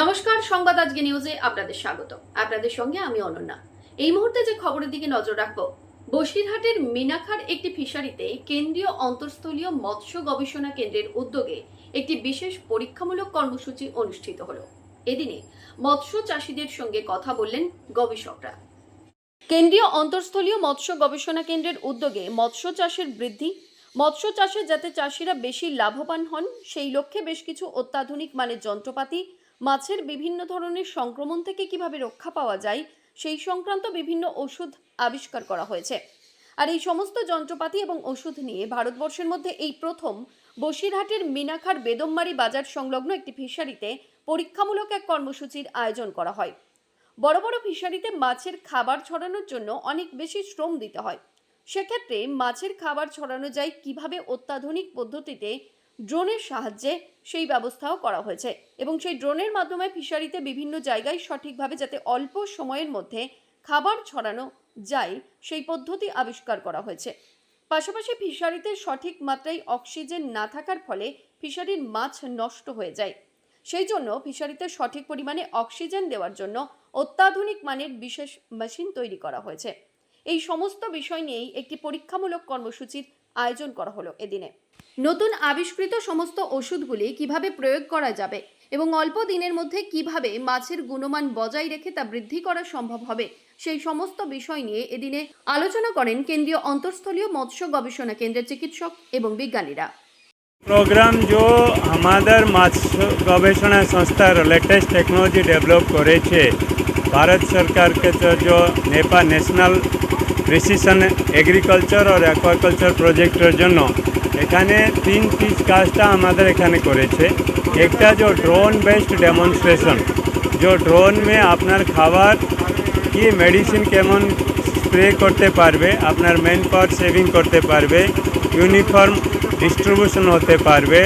নমস্কার, সংবাদ আজকে নিউজে আপনাদের স্বাগত আপনাদের সঙ্গে আমি অনন্যা। এই মুহূর্তে যে খবরের দিকে নজর রাখব, বসিরহাটের মিনাখার একটি ফিশারিতে কেন্দ্রীয় অন্তঃস্থলীয় মৎস্য গবেষণা কেন্দ্রের উদ্যোগে একটি বিশেষ পরীক্ষামূলক কর্মসূচি অনুষ্ঠিত হলো। এদিনে মৎস্য চাষীদের সঙ্গে কথা বললেন গবেষকরা। কেন্দ্রীয় অন্তঃস্থলীয় মৎস্য গবেষণা কেন্দ্রের উদ্যোগে মৎস্য চাষের বৃদ্ধি, মৎস্য চাষে যাতে চাষিরা বেশি লাভবান হন, সেই লক্ষ্যে বেশ কিছু অত্যাধুনিক মানের যন্ত্রপাতি মাছের বিভিন্ন ধরনের সংক্রমণ থেকে কীভাবে রক্ষা পাওয়া যায়, সেই সংক্রান্ত বিভিন্ন ওষুধ আবিষ্কার করা হয়েছে। আর এই সমস্ত যন্ত্রপাতি এবং ওষুধ নিয়ে ভারতবর্ষের মধ্যে এই প্রথম বসিরহাটের মিনাখার বেদমমারি বাজার সংলগ্ন একটি ফিশারিতে পরীক্ষামূলক এক কর্মসূচির আয়োজন করা হয়। বড় বড় ফিশারিতে মাছের খাবার ছড়ানোর জন্য অনেক বেশি শ্রম দিতে হয়। সেক্ষেত্রে মাছের খাবার ছড়ানো যায় কীভাবে অত্যাধুনিক পদ্ধতিতে ড্রোনের সাহায্যে সেই ব্যবস্থাও করা হয়েছে এবং সেই ড্রোনের মাধ্যমে ফিশারিতে বিভিন্ন জায়গায় সঠিকভাবে যাতে অল্প সময়ের মধ্যে খাবার ছড়ানো যায়, সেই পদ্ধতি আবিষ্কার করা হয়েছে। পাশাপাশি ফিশারিতে সঠিক মাত্রায় অক্সিজেন না থাকার ফলে ফিশারির মাছ নষ্ট হয়ে যায়। সেই জন্য ফিশারিতে সঠিক পরিমাণে অক্সিজেন দেওয়ার জন্য অত্যাধুনিক মানের বিশেষ মেশিন তৈরি করা হয়েছে। এই সমস্ত বিষয় নিয়েই একটি পরীক্ষামূলক কর্মসূচির আয়োজন করা হলো এদিনে। নতুন আবিষ্কৃত সমস্ত ওষুধগুলি কীভাবে প্রয়োগ করা যাবে এবং অল্প দিনের মধ্যে কীভাবে মাছের গুণমান বজায় রেখে তা বৃদ্ধি করা সম্ভব হবে, সেই সমস্ত বিষয় নিয়ে এদিনে আলোচনা করেন কেন্দ্রীয় অন্তঃস্থলীয় মৎস্য গবেষণা কেন্দ্রের চিকিৎসক এবং বিজ্ঞানীরা। प्रोग्राम जो আমাদের মাছ গবেষণা সংস্থার লেটেস্ট টেকনোলজি ডেভেলপ করেছে ভারত সরকারকে তো जो নেপা ন্যাশনাল প্রিসিশন এগ্রিকালচার আর অ্যাকোয়াকালচার প্রজেক্টের জন্য এখানে তিন পিস কাজটা আমাদের এখানে করেছে একটা যে ড্রোন বেসড ডেমনস্ট্রেশন যে ড্রোন মে আপনার খাবার কি মেডিসিন কেমন স্প্রে করতে পারবে আপনার ম্যান পাওয়ার সেভিং করতে পারবে यूनिफॉर्म डिस्ट्रीब्यूशन होते पारवे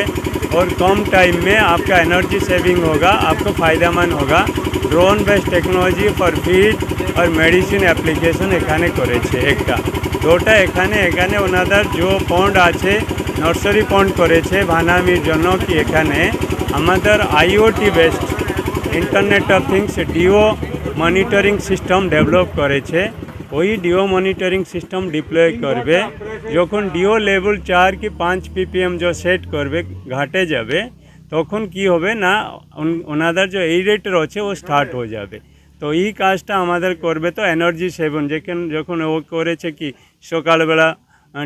और कम टाइम में आपका एनर्जी सेविंग होगा आपको फ़ायदेमंद होगा drone base technology for feed R medicine application এখানে করেছে একটা দুটা এখানে এখানে ওনাদের যে পন্ড আছে নার্সারি পন্ড করেছে ভানামির জন্য কি এখানে আমাদের IoT based internet of things DO monitoring system develop করেছে ওই ডিও মনিটরিং সিস্টেম ডিপ্লয় করবে, যখন ডিও লেভেল চার কি পাঁচ পিপিএম যে সেট করবে, ঘাটে যাবে, তখন কি হবে না ওনাদের যে এই রেটের আছে ও স্টার্ট হয়ে যাবে। তো এই কাজটা আমাদের করবে তো এনার্জি সেভেন যেখানে যখন ও করেছে কি, সকালবেলা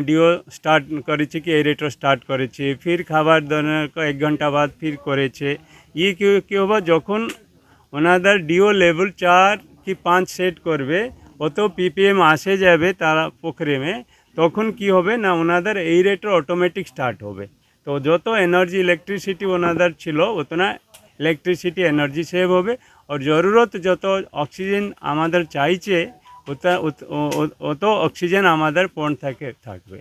ডিও স্টার্ট করেছে কি, এই রেটও স্টার্ট করেছে, ফির খাবার দাবার এক ঘণ্টা বাদ ফির করেছে। ই কি, কী হবে, যখন ওনাদের ডিও লেভেল চার কি পাঁচ সেট করবে অত পিপিএম আসে যাবে তারা পুকুরে তখন কি হবে না ওনাদের এই রেটে অটোমেটিক স্টার্ট হবে তো যত এনার্জি ইলেকট্রিসিটি ওনাদের ছিল অতনা ইলেকট্রিসিটি এনার্জি সেভ হবে আর জরুরত যত অক্সিজেন আমাদের চাইছে ওটা ওত- ও- ও- অত অক্সিজেন আমাদের পণ থেকে থাকবে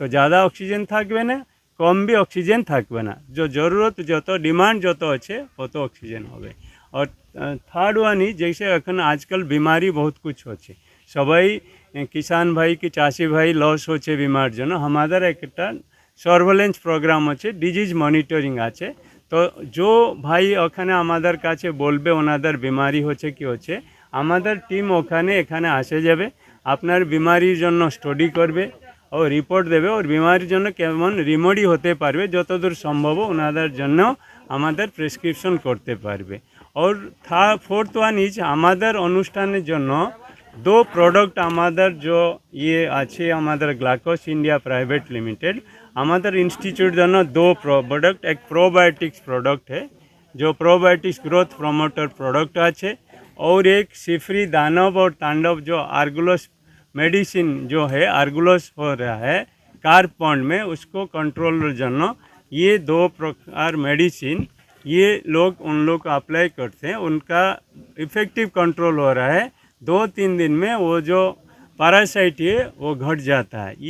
তো ज़्यादा অক্সিজেন থাকবে না কম भी অক্সিজেন থাকবে না যে জরুরত যত ডিমান্ড যত আছে অত অক্সিজেন হবে আর থার্ড ওয়ান ই जैसे আজকাল বিমারি বহুত কুছ হচ্ছে সবাই এ, কিষান ভাই কি চাষি ভাই লস হচ্ছে বিমার জন্য আমাদের একটা সার্ভেলেন্স প্রোগ্রাম আছে ডিজিজ মনিটরিং আছে তো যে ভাই ওখানে আমাদের কাছে বলবে ওনাদের বিমারি হচ্ছে কি হচ্ছে আমাদের টিম ওখানে এখানে আসে যাবে আপনার বিমারির জন্য স্টাডি করবে ও রিপোর্ট দেবে ওর বিমারির জন্য কেমন রিমোডি হতে পারবে যতদূর সম্ভব ওনাদের জন্য আমাদের প্রেসক্রিপশন করতে পারবে और था फोर्थ वन इज़ हमारे अनुष्ठान जो दो प्रोडक्ट हमारे जो ये अच्छे हमारे ग्लाकोस इंडिया प्राइवेट लिमिटेड हमारे इंस्टीट्यूट जो दो प्रोडक्ट एक प्रोबायोटिक्स प्रोडक्ट है, जो प्रोबायोटिक्स ग्रोथ प्रमोटर प्रोडक्ट अच्छे और एक सिफ्री दानव और तांडव जो आर्गुलस मेडिसिन जो है आर्गुलस हो रहा है कार्पॉन्ड में उसको कंट्रोल जन ये दो प्रकार मेडिसिन ये लोग उन लोग अप्लाई करते हैं, उनका इफ़ेक्टिव कंट्रोल हो रहा है। दो तीन दिन में वो जो पैरासाइट है, वो घट जाता है।